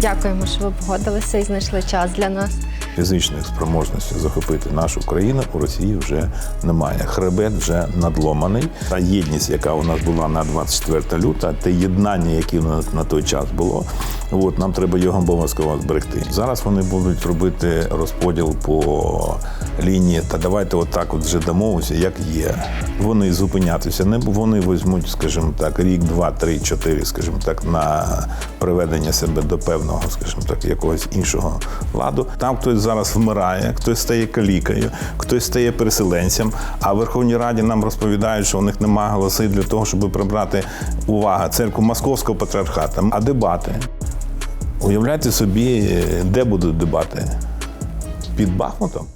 Дякуємо, що ви погодилися і знайшли час для нас. Фізичних спроможностей захопити нашу країну у Росії вже немає. Хребет вже надломаний. Та єдність, яка у нас була на 24 лютого, те єднання, яке у нас на той час було. От нам треба його обов'язково зберегти. Зараз вони будуть робити розподіл по лінії. Та давайте отак от вже домовимося, як є. Вони зупинятися не вони візьмуть, скажімо так, рік, два, три, чотири, скажімо так, на приведення себе до певного, скажімо так, якогось іншого ладу. Там хтось зараз вмирає, хтось стає калікою, хтось стає переселенцем. А в Верховній Раді нам розповідають, що у них немає голоси для того, щоб прибрати увага церкву Московського патріархату. А дебати? Уявляйте собі, де будуть дебати? Під Бахмутом?